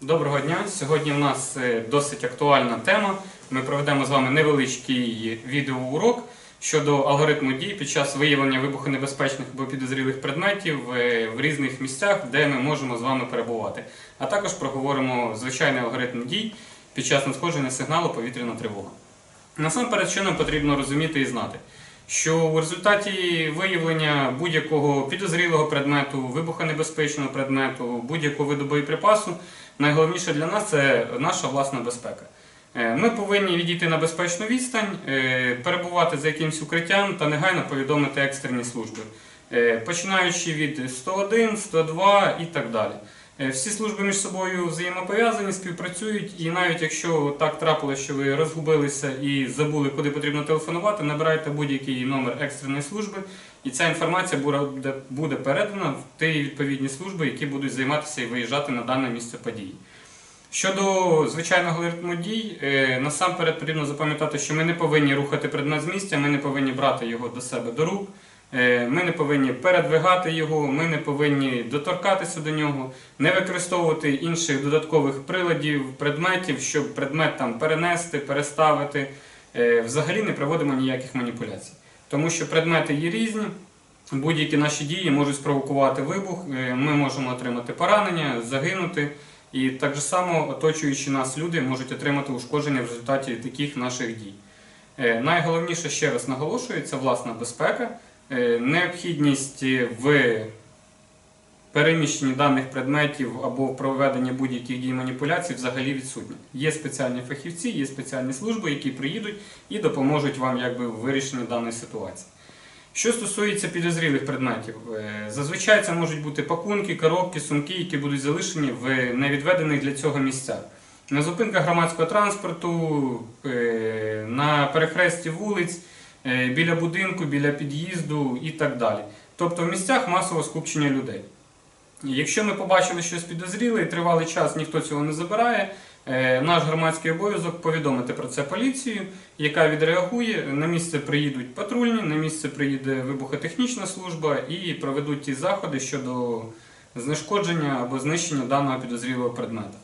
Доброго дня. Сьогодні в нас е, досить актуальна тема. Ми проведемо з вами невеличкий відеоурок щодо алгоритму дій під час виявлення вибухонебезпечних або підозрілих предметів е, в різних місцях, де ми можемо з вами перебувати. А також проговоримо звичайний алгоритм дій під час надходження сигналу повітряна тривога. Насамперед, що нам потрібно розуміти і знати, що у результаті виявлення будь-якого підозрілого предмету, вибухонебезпечного предмету, будь-якого виду боєприпасу, найголовніше для нас це наша власна безпека. Е, Ми повинні відійти на безпечну відстань, е, перебувати за якимось укриттям та негайно повідомити екстрені служби, е, починаючи від 101, 102 і так далі. Е, Всі служби між собою взаємопов'язані, співпрацюють, і навіть якщо так трапилося, що ви розгубилися і забули, куди потрібно телефонувати, набирайте будь-який номер екстреної служби, і ця інформація буде, передана в ті відповідні служби, які будуть займатися і виїжджати на дане місце події. Щодо звичайного алгоритму дій, е, насамперед потрібно запам'ятати, що ми не повинні рухати предмет з місця, ми не повинні брати його до себе до рук, ми не повинні передвигати його, ми не повинні доторкатися до нього, не використовувати інших додаткових приладів, предметів, щоб предмет там перенести, переставити. Е, Взагалі не проводимо ніяких маніпуляцій. Тому що предмети є різні, будь-які наші дії можуть спровокувати вибух, е, ми можемо отримати поранення, загинути. І так само оточуючи нас люди можуть отримати ушкодження в результаті таких наших дій. Е, Найголовніше ще раз наголошую, це власна безпека, е, необхідність в переміщенні даних предметів або в проведенні будь-яких дій маніпуляцій взагалі відсутня. Є спеціальні фахівці, є спеціальні служби, які приїдуть і допоможуть вам якби, в вирішенні даної ситуації. Що стосується підозрілих предметів, е, зазвичай це можуть бути пакунки, коробки, сумки, які будуть залишені в невідведених для цього місцях. На зупинках громадського транспорту, е, на перехресті вулиць, е, біля будинку, біля під'їзду і так далі. Тобто в місцях масового скупчення людей. Якщо ми побачили щось підозріле і тривалий час ніхто цього не забирає, е, наш громадський обов'язок повідомити про це поліцію, яка відреагує. На місце приїдуть патрульні, на місце приїде вибухотехнічна служба і проведуть ті заходи щодо знешкодження або знищення даного підозрілого предмета.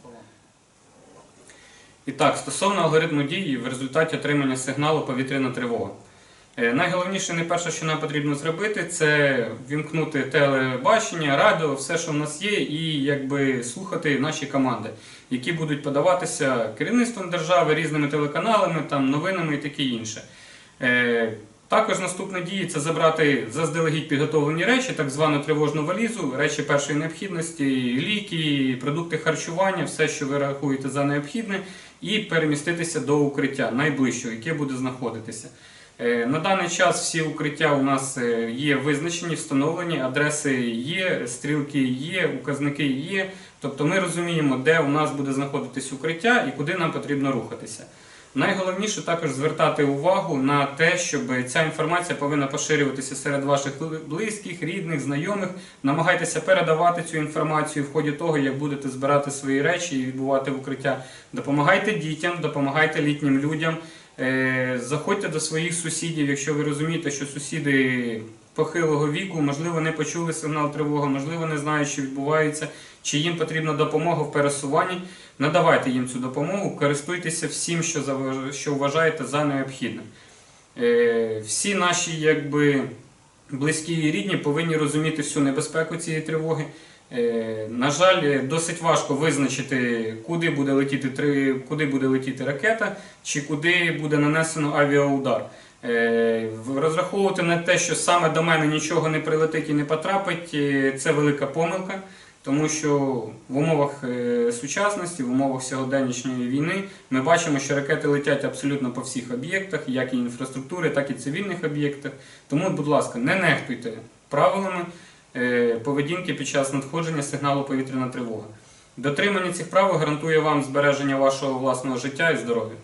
І так, стосовно алгоритму дії в результаті отримання сигналу повітряна тривога. Е, Найголовніше, найперше, що нам потрібно зробити, це вімкнути телебачення, радіо, все, що в нас є, і якби слухати наші команди, які будуть подаватися керівництвом держави, різними телеканалами, там, новинами і таке інше. Е, Також наступна дія це забрати заздалегідь підготовлені речі, так звану тривожну валізу, речі першої необхідності, ліки, продукти харчування, все, що ви рахуєте за необхідне, і переміститися до укриття найближчого, яке буде знаходитися. Е, На даний час всі укриття у нас е, є визначені, встановлені, адреси є, стрілки є, указники є. Тобто ми розуміємо, де у нас буде знаходитись укриття і куди нам потрібно рухатися. Найголовніше також звертати увагу на те, щоб ця інформація повинна поширюватися серед ваших близьких, рідних, знайомих. Намагайтеся передавати цю інформацію в ході того, як будете збирати свої речі і відбувати укриття. Допомагайте дітям, допомагайте літнім людям. Е, Заходьте до своїх сусідів, якщо ви розумієте, що сусіди похилого віку, можливо, не почули сигнал тривоги, можливо, не знають, що відбувається, чи їм потрібна допомога в пересуванні. Надавайте їм цю допомогу, користуйтеся всім, що, вважаєте за необхідне. Е, Всі наші якби, близькі і рідні повинні розуміти всю небезпеку цієї тривоги. Е, На жаль, досить важко визначити, куди буде летіти куди буде летіти ракета, чи куди буде нанесено авіаудар. Е, Розраховувати на те, що саме до мене нічого не прилетить і не потрапить, е, це велика помилка, тому що в умовах сучасності, в умовах сьогоденнішньої війни ми бачимо, що ракети летять абсолютно по всіх об'єктах, як і інфраструктури, так і цивільних об'єктах. Тому, будь ласка, не нехтуйте правилами поведінки під час надходження сигналу повітряна тривога. Дотримання цих правил гарантує вам збереження вашого власного життя і здоров'я.